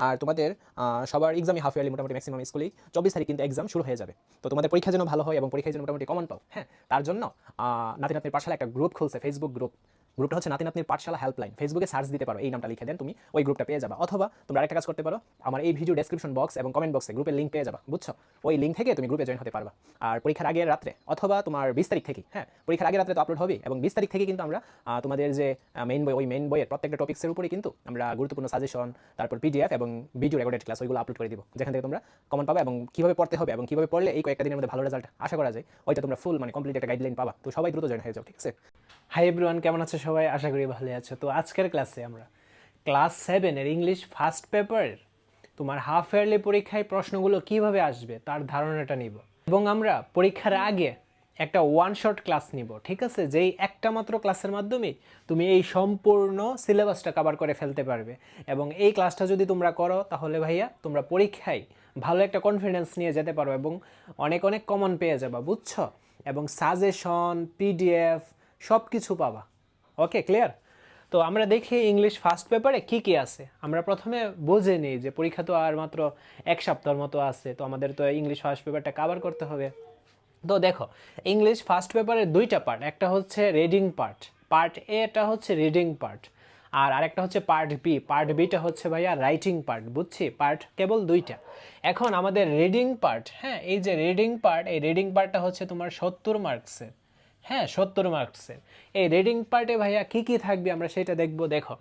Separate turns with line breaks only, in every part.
আর তোমাদের সবার এক্সামই হাফ ইয়ারলি মোটামুটি ম্যাক্সিমাম স্কুলেই চব্বিশ তারিখ কিন্তু এক্সাম শুরু হয়ে যাবে। তো তোমাদের পরীক্ষা যেন ভালো হয় এবং পরীক্ষায় যেন মোটামুটি কমন পাও। হ্যাঁ তার জন্য নাতি নাতির পাশালে একটা গ্রুপ খুলছে ফেসবুক গ্রুপ গ্রুপটা হচ্ছে নাতি নাতনির পাঠশালা হেল্পলাইন ফেসবুকে সার্চ দিতে পারো, এই নামটা লিখে দেন তুমি, ওই গ্রুপটা পেয়ে যাবা। অথবা তোমরা আরেকটা কাজ করতে পারো, আমার এই ভিডিও ডেসক্রিপশন বক্স এবং কমেন্ট বক্সে গ্রুপের লিঙ্ক পেয়ে যাবা, বুঝছ? ওই লিঙ্ক থেকে তুমি গ্রুপে জয়েন হতে পারবা। আর পরীক্ষার আগের রাত্রে, অথবা তোমার বিশ তারিখ থেকে হ্যাঁ পরীক্ষার আগের রাত্রে তো আপলোড হবে এবং বিশ তারিখ থেকে কিন্তু আমরা তোমাদের যে মেইন বই, ওই মেইন বইয়ের প্রত্যেকটা টপিক্সের উপরে কিন্তু আমরা গুরুত্বপূর্ণ সাজেশন তারপর পিডিএফ এবং ভিডিও রেকর্ডেড ক্লাস ওইগুলো আপলোড করে দিব। যেখান থেকে তোমরা কমন পাবা এবং কীভাবে পড়তে হবে এবং কীভাবে পড়লে এই কয়েকটা দিনের মধ্যে ভালো রেজাল্ট আশা করা যায়, ওইটা তোমরা ফুল মানে কমপ্লিট একটা গাইডলাইন পাবা। তো সবাই দ্রুত জয়েন হয়ে যাও, ঠিক আছে?
হাই এভরিওয়ান কেমন আছে সবাই? আশা করি ভালো আছো। তো আজকের ক্লাসে আমরা ক্লাস সেভেনের ইংলিশ ফার্স্ট পেপারের তোমার হাফ ইয়ারলি পরীক্ষায় প্রশ্নগুলো কীভাবে আসবে তার ধারণাটা নিব এবং আমরা পরীক্ষার আগে একটা ওয়ান শট ক্লাস নিব, ঠিক আছে? যেই একটা মাত্র ক্লাসের মাধ্যমে তুমি এই সম্পূর্ণ সিলেবাসটা কভার করে ফেলতে পারবে এবং এই ক্লাসটা যদি তোমরা করো, তাহলে ভাইয়া তোমরা পরীক্ষায় ভালো একটা কনফিডেন্স নিয়ে যেতে পারো এবং অনেক অনেক কমন পেয়ে যাবা, বুঝছ? এবং সাজেশন পিডিএফ সব কিছু পাবা। ওকে ক্লিয়ার তো আমরা দেখি ইংলিশ ফার্স্ট পেপারে কি কি আছে। আমরা প্রথমে বুঝে নিই যে পরীক্ষা তো আর মাত্র এক সপ্তাহের মতো আছে, তো আমাদের তো ইংলিশ ফার্স্ট পেপারটা কভার করতে হবে। তো দেখো ইংলিশ ফার্স্ট পেপারের দুইটা পার্ট একটা হচ্ছে রিডিং পার্ট পার্ট এটা হচ্ছে রিডিং পার্ট আর আরেকটা হচ্ছে পার্ট বি পার্ট বিটা হচ্ছে ভাইয়া রাইটিং পার্ট বুঝছি? পার্ট কেবল দুইটা। এখন আমাদের রিডিং পার্ট হ্যাঁ এই যে রিডিং পার্ট এই রিডিং পার্টটা হচ্ছে তোমার সত্তর মার্কসের হ্যাঁ সত্তর মার্কসের এই রিডিং পার্টে ভাইয়া কি কি থাকবে আমরা সেটা দেখব, দেখো।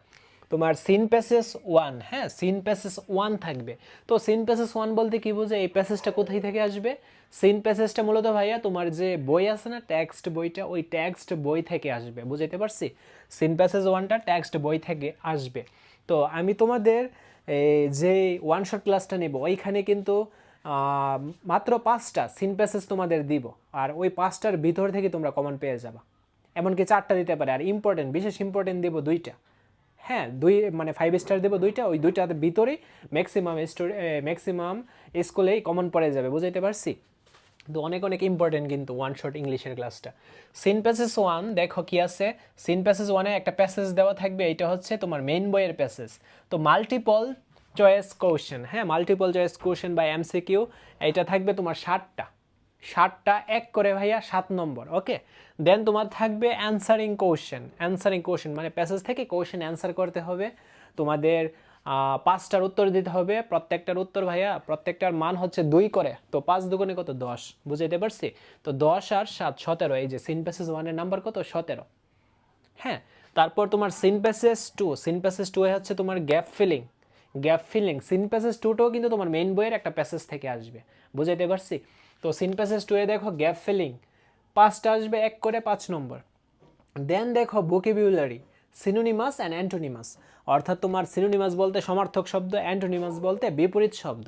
তোমার সিন প্যাসেস ওয়ান হ্যাঁ সিন প্যাসেস ওয়ান থাকবে। তো সিন প্যাসেস ওয়ান বলতে কি বোঝে এই প্যাসেজটা কোথায় থেকে আসবে? সিন প্যাসেজটা মূলত ভাইয়া তোমার যে বই আছে না টেক্সট বইটা, ওই টেক্সট বই থেকে আসবে। বুঝাইতে পারছি? সিন প্যাসেজ ওয়ানটা টেক্সট বই থেকে আসবে। তো আমি তোমাদের যে ওয়ান শট ক্লাসটা নেব, ওইখানে কিন্তু মাত্র পাঁচটা সিন প্যাসেজ তোমাদের দিব। আর ওই পাঁচটার ভিতর থেকে তোমরা কমন পেয়ে যাবা। এমনকি চারটা দিতে পারে। আর ইম্পর্টেন্ট বিশেষ ইম্পর্টেন্ট দেবো দুইটা। হ্যাঁ দুই মানে ফাইভ স্টার দেবো দুইটা। ওই দুইটার ভিতরেই ম্যাক্সিমাম স্টোরি ম্যাক্সিমাম স্কুলেই কমন পড়ে যাবে। বুঝাইতে পারছি? তো অনেক অনেক ইম্পর্টেন্ট কিন্তু ওয়ান শট ইংলিশের ক্লাসটা সিন প্যাসেজ ওয়ান দেখো কি আছে। সিন প্যাসেজ ওয়ানে একটা প্যাসেজ দেওয়া থাকবে। এটা হচ্ছে তোমার মেইন বইয়ের প্যাসেজ তো মাল্টিপল চয়েস কোশ্চেন হ্যাঁ? মাল্টিপল চয়েস কোশ্চেন বা এমসিকিউ এইটা থাকবে তোমার ষাটটা ষাটটা এক করে ভাইয়া সাত নম্বর ওকে দেন তোমার থাকবে অ্যান্সারিং কোশ্চেন অ্যান্সারিং কোশ্চেন মানে প্যাসেজ থেকে কোশ্চেন অ্যান্সার করতে হবে। তোমাদের পাঁচটার উত্তর দিতে হবে। প্রত্যেকটার উত্তর ভাইয়া, প্রত্যেকটার মান হচ্ছে দুই করে। তো পাঁচ দুগুণে কত? দশ। বুঝাইতে পারছি? তো দশ আর সাত, সতেরো। এই যে সিন প্যাসেজ ওয়ানের নাম্বার কত? সতেরো। হ্যাঁ? তারপর তোমার সিনপ্যাসেস টু সিনপ্যাসেস টু হচ্ছে তোমার gap filling gap filling. Seen passage টুটাও কিন্তু তোমার মেইন বইয়ের একটা প্যাসেজ থেকে আসবে। বুঝাইতে পারছি? তো সিনপ্যাসেস টু এ দেখো, গ্যাপ ফিলিং। পাঁচটা আসবে এক করে পাঁচ নম্বর। দেন দেখো ভোকেবিউলারি সিনোনিমাস অ্যান্ড অ্যান্টোনিমাস অর্থাৎ তোমার সিনোনিমাস বলতে সমার্থক শব্দ অ্যান্টোনিমাস বলতে বিপরীত শব্দ।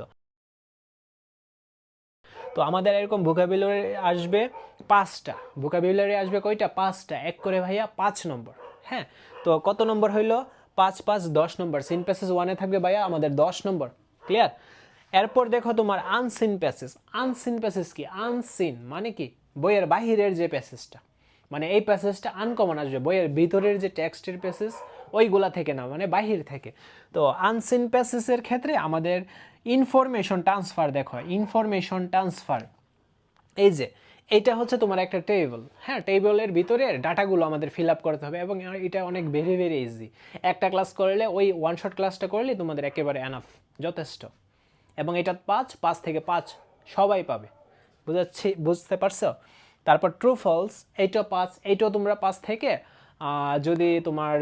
তো আমাদের এরকম ভোকাবুলারি আসবে পাঁচটা। ভোকাবুলারি আসবে কয়টা? পাঁচটা। এক করে ভাইয়া পাঁচ নম্বর। হ্যাঁ? তো কত নম্বর হইল? পাঁচ পাঁচ দশ নম্বর। সিন প্যাসেজ ওয়ানে থাকবে ভাইয়া আমাদের দশ নম্বর। ক্লিয়ার এরপর দেখো তোমার আনসিন প্যাসেজ আনসিন প্যাসেজ কি? আনসিন মানে কি? বইয়ের বাহিরের যে প্যাসেজটা মানে এই প্যাসেজটা আনকমন আসবে। বইয়ের ভিতরের যে টেক্সটের প্যাসেজ ওইগুলা থেকে না মানে বাহির থেকে। তো আনসিন প্যাসেজের ক্ষেত্রে আমাদের ইনফরমেশন ট্রান্সফার দেখো। ইনফরমেশন ট্রান্সফার এই যে এটা হচ্ছে তোমার একটা টেবিল হ্যাঁ টেবিলের ভিতরে ডাটাগুলো আমাদের ফিল আপ করতে হবে এবং এটা অনেক ভেরি ভেরি ইজি একটা ক্লাস করলে, ওই ওয়ান শট ক্লাসটা করলে তোমাদের একেবারে এনাফ যথেষ্ট। এবং এটা পাঁচ পাঁচ থেকে পাঁচ সবাই পাবে। বুঝাচ্ছি, বুঝতে পারছ? তারপর ট্রু ফলস এইটা পাঁচ, এইটাও তোমরা পাঁচ থেকে যদি তোমার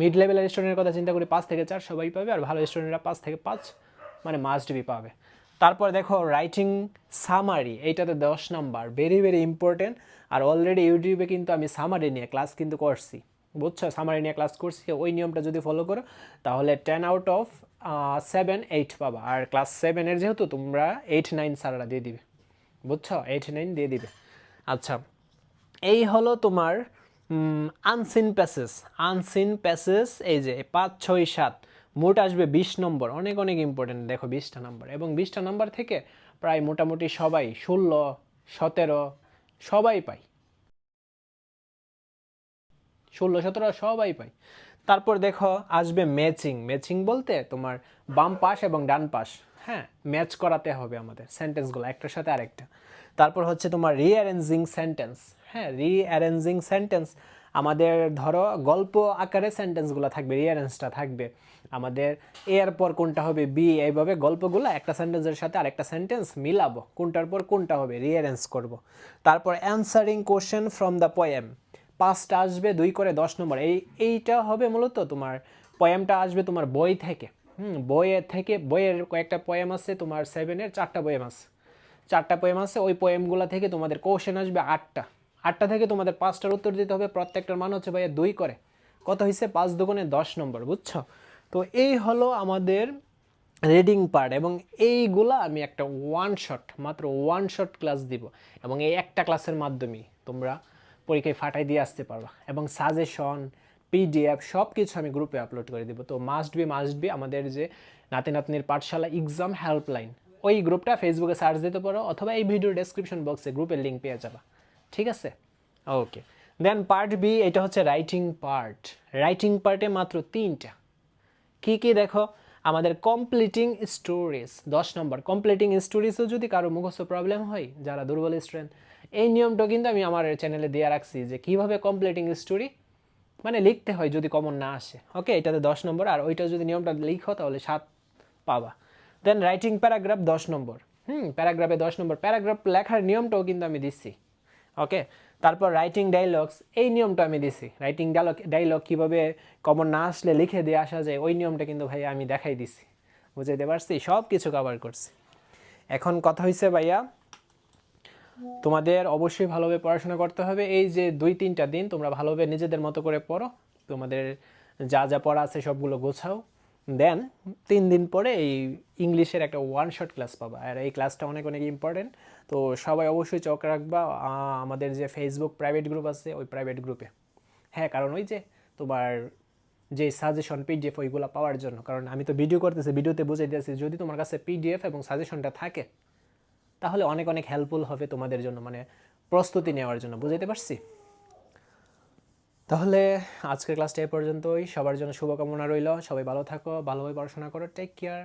মিড লেভেলের স্টুডেন্টের কথা চিন্তা করি, পাঁচ থেকে চার সবাই পাবে, আর ভালো স্টুডেন্টরা পাঁচ থেকে পাঁচ মানে মাস্ট বি পাবে। তারপর দেখো রাইটিং সামারি এইটাতে দশ নাম্বার ভেরি ভেরি ইম্পর্টেন্ট আর অলরেডি ইউটিউবে কিন্তু আমি সামারি নিয়ে ক্লাস কিন্তু করছি। বুঝছ? সামারি নিয়ে ক্লাস করছি, ওই নিয়মটা যদি ফলো করো, তাহলে ten out of seven eight পাবা। আর ক্লাস সেভেনের যেহেতু, তোমরা এইট নাইন সারারা দিয়ে দিবে। বুঝছ? এইট নাইন দিয়ে দিবে। আচ্ছা এই হলো তোমার আনসিন প্যাসেজ আনসিন প্যাসেজ এই যে, পাঁচ, ছয়, সাত। মোট আসবে বিশ নম্বর। অনেক অনেক ইম্পর্টেন্ট দেখো বিশটা নাম্বার এবং বিশটা নাম্বার থেকে প্রায় মোটামুটি সবাই ষোলো, সতেরো, সবাই পাই ষোলো, সতেরো সবাই পাই তারপর দেখো আসবে ম্যাচিং ম্যাচিং বলতে তোমার বাম পাশ এবং ডান পাশ। হ্যাঁ ম্যাচ করাতে হবে আমাদের সেন্টেন্সগুলো একটার সাথে আরেকটা। তারপর হচ্ছে তোমার রিঅ্যারেঞ্জিং সেন্টেন্স হ্যাঁ রিঅ্যারেঞ্জিং সেন্টেন্স আমাদের ধরো গল্প আকারে সেন্টেন্সগুলো থাকবে রিয়ারেন্সটা থাকবে। আমাদের এর পর কোনটা হবে বি এইভাবে গল্পগুলো একটা সেন্টেন্সের সাথে আরেকটা সেন্টেন্স মিলাবো, কোনটার পর কোনটা হবে রিয়ারেন্স করব। তারপর answering question from the poem পাঁচটা আসবে, দুই করে দশ নম্বর। এই, এইটা হবে মূলত তোমার পয়েমটা আসবে তোমার বই থেকে। হুম বইয়ের থেকে, বইয়ের কয়েকটা পয়েম আছে, তোমার সেভেনের চারটা পয়েম আছে। চারটা পোয়েম আছে, ওই পোয়েমগুলো থেকে তোমাদের কোশ্চেন আসবে আটটা। আটটা থেকে তোমাদের পাঁচটার উত্তর দিতে হবে, প্রত্যেকটার মান হচ্ছে ভাইয়া দুই করে। কত হয়েছে পাঁচ দুগুণে দশ নম্বর, বুঝছ? তো এই হলো আমাদের রিডিং পার্ট এবং এইগুলা আমি একটা ওয়ান শট মাত্র ওয়ান শট ক্লাস দিব এবং এই একটা ক্লাসের মাধ্যমেই তোমরা পরীক্ষায় ফাটাই দিয়ে আসতে পারবা এবং সাজেশন পিডিএফ সব কিছু আমি গ্রুপে আপলোড করে দিব। তো মাস্ট বি মাস্ট বি আমাদের যে নাতি নাতনির পাঠশালা এক্সাম হেল্পলাইন ওই গ্রুপটা ফেসবুকে সার্চ দিতে পারো অথবা এই ভিডিও ডেসক্রিপশন বক্সে গ্রুপের লিঙ্ক পেয়ে যাবা। ঠিক আছে? ওকে দেন পার্ট বি এটা হচ্ছে রাইটিং পার্ট রাইটিং পার্টে মাত্র তিনটা। কি কি দেখো? আমাদের কমপ্লিটিং স্টোরিজ দশ নম্বর। কমপ্লিটিং স্টোরিজও যদি কারও মুখস্থ প্রবলেম হয়, যারা দুর্বল স্টুডেন্ট এই নিয়মটা কিন্তু আমি আমার চ্যানেলে দিয়ে রাখছি যে কীভাবে কমপ্লিটিং স্টোরি মানে লিখতে হয় যদি কমন না আসে। ওকে এটাতে দশ নম্বর। আর ওইটা যদি নিয়মটা লিখো, তাহলে সাত পাবা। দেন রাইটিং প্যারাগ্রাফ দশ নম্বর। হুম প্যারাগ্রাফে দশ নম্বর। প্যারাগ্রাফ লেখার নিয়মটাও কিন্তু আমি দিচ্ছি। ওকে তারপর রাইটিং ডায়লগস এই নিয়মটা আমি দিছি। রাইটিং ডায়লগ ডায়লগ কীভাবে কমন না আসলে লিখে দিয়ে আসা যায়, ওই নিয়মটা কিন্তু ভাইয়া আমি দেখাই দিছি। বুঝাইতে পারছি? সব কিছু কভার করছি। এখন কথা হয়েছে ভাইয়া, তোমাদের অবশ্যই ভালোভাবে পড়াশোনা করতে হবে। এই যে দুই, তিনটা দিন তোমরা ভালোভাবে নিজেদের মতো করে পড়ো। তোমাদের যা যা পড়া আছে সবগুলো গোছাও। দেন তিন দিন পরে এই ইংলিশের একটা ওয়ান শট ক্লাস পাবা। আর এই ক্লাসটা অনেক অনেক ইম্পর্টেন্ট তো সবাই অবশ্যই চোখ রাখবা। আমাদের যে ফেসবুক প্রাইভেট গ্রুপ আছে, ওই প্রাইভেট গ্রুপে হ্যাঁ কারণ ওই যে তোমার যে সাজেশন পিডিএফ ওইগুলো পাওয়ার জন্য। কারণ আমি তো ভিডিও করতেছি ভিডিওতে বুঝাই দিয়েছি যদি তোমার কাছে পিডিএফ এবং সাজেশনটা থাকে, তাহলে অনেক অনেক হেল্পফুল হবে তোমাদের জন্য মানে প্রস্তুতি নেওয়ার জন্য। বুঝাইতে পারছি? তাহলে আজকের ক্লাসটা এ পর্যন্তই। সবার জন্য শুভকামনা রইল। সবাই ভালো থাকো, ভালোভাবে পড়াশোনা করো। Take care